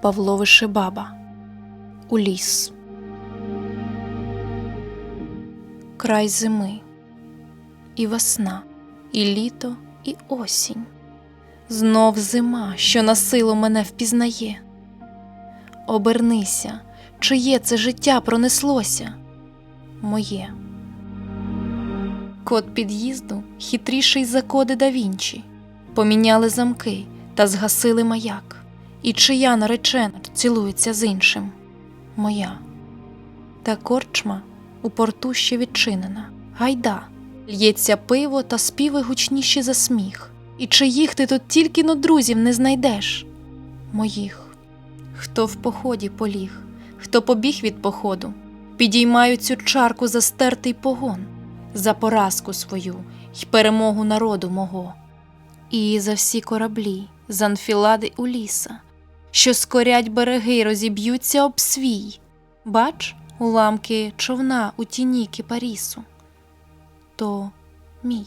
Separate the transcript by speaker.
Speaker 1: Павло Вишибаба У ліс. Край зими, і весна, і літо, і осінь. Знов зима, що на силу мене впізнає. Обернися, чиє це життя пронеслося? Моє. Код під'їзду хитріший за коди да Вінчі. Поміняли замки та згасили маяк. І чия наречена цілується з іншим? Моя. Та корчма у порту ще відчинена. Гайда, л'ється пиво та співи гучніші за сміх. І чиїх ти тут тільки но друзів не знайдеш? Моїх. Хто в поході поліг, хто побіг від походу, підіймаю цю чарку за стертий погон, за поразку свою й перемогу народу мого. І за всі кораблі, з анфілади у ліса, що скорять береги й розіб'ються об свій. Бач, уламки човна у тіні кипарісу. То мій.